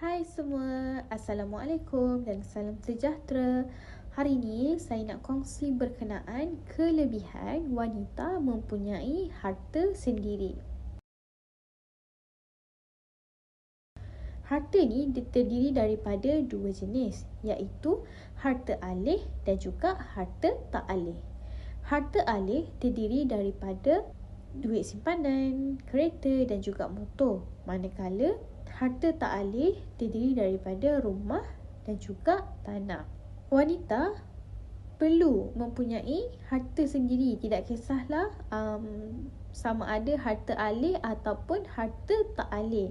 Hai semua, Assalamualaikum dan salam sejahtera. Hari ini saya nak kongsi berkenaan kelebihan wanita mempunyai harta sendiri. Harta ni terdiri daripada dua jenis iaitu harta alih dan juga harta tak alih. Harta alih terdiri daripada duit simpanan, kereta dan juga motor. Manakala harta tak alih terdiri daripada rumah dan juga tanah. Wanita perlu mempunyai harta sendiri tidak kisahlah um, sama ada harta alih ataupun harta tak alih.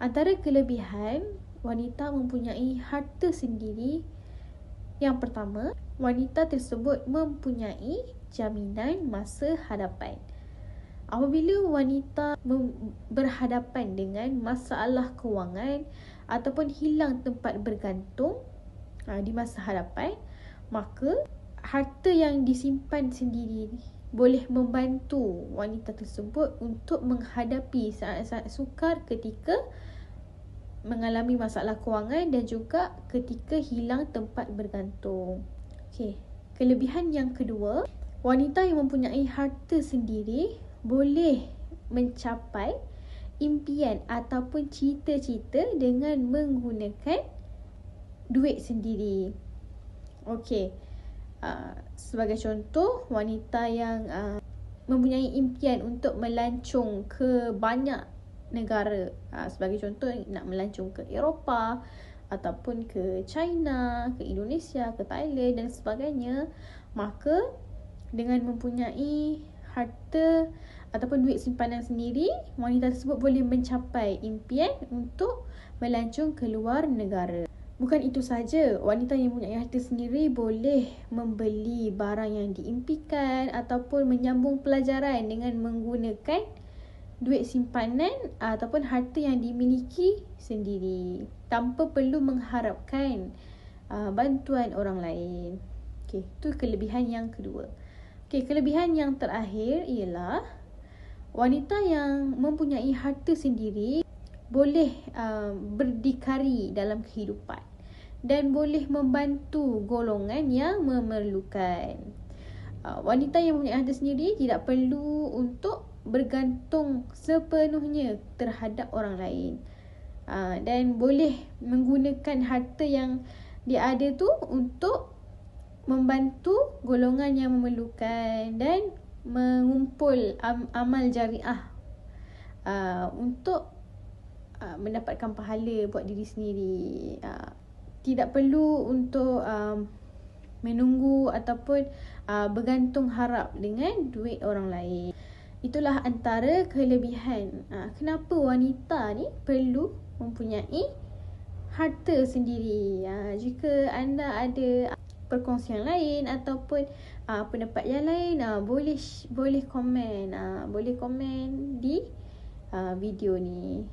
Antara kelebihan wanita mempunyai harta sendiri yang pertama, wanita tersebut mempunyai jaminan masa hadapan. Apabila wanita berhadapan dengan masalah kewangan ataupun hilang tempat bergantung uh, di masa hadapan, maka harta yang disimpan sendiri boleh membantu wanita tersebut untuk menghadapi saat-saat sukar ketika mengalami masalah kewangan dan juga ketika hilang tempat bergantung. Okey, kelebihan yang kedua, wanita yang mempunyai harta sendiri boleh mencapai impian ataupun cita-cita dengan menggunakan duit sendiri. Okey. Uh, sebagai contoh, wanita yang uh, mempunyai impian untuk melancong ke banyak negara. Uh, sebagai contoh, nak melancong ke Eropah ataupun ke China, ke Indonesia, ke Thailand dan sebagainya, maka dengan mempunyai harta ataupun duit simpanan sendiri, wanita tersebut boleh mencapai impian untuk melancong ke luar negara. Bukan itu saja, wanita yang mempunyai harta sendiri boleh membeli barang yang diimpikan ataupun menyambung pelajaran dengan menggunakan duit simpanan ataupun harta yang dimiliki sendiri tanpa perlu mengharapkan uh, bantuan orang lain. Okey, itu kelebihan yang kedua. Okey, kelebihan yang terakhir ialah wanita yang mempunyai harta sendiri boleh uh, berdikari dalam kehidupan dan boleh membantu golongan yang memerlukan. Uh, wanita yang mempunyai harta sendiri tidak perlu untuk bergantung sepenuhnya terhadap orang lain. Uh, dan boleh menggunakan harta yang dia ada tu untuk membantu golongan yang memerlukan dan mengumpul am- amal jariah uh, untuk uh, mendapatkan pahala buat diri sendiri. Uh, tidak perlu untuk um, menunggu ataupun uh, bergantung harap dengan duit orang lain. Itulah antara kelebihan. Uh, kenapa wanita ni perlu mempunyai harta sendiri. Uh, jika anda ada perkongsian lain ataupun uh, pendapat yang lain uh, boleh boleh komen uh, boleh komen di uh, video ni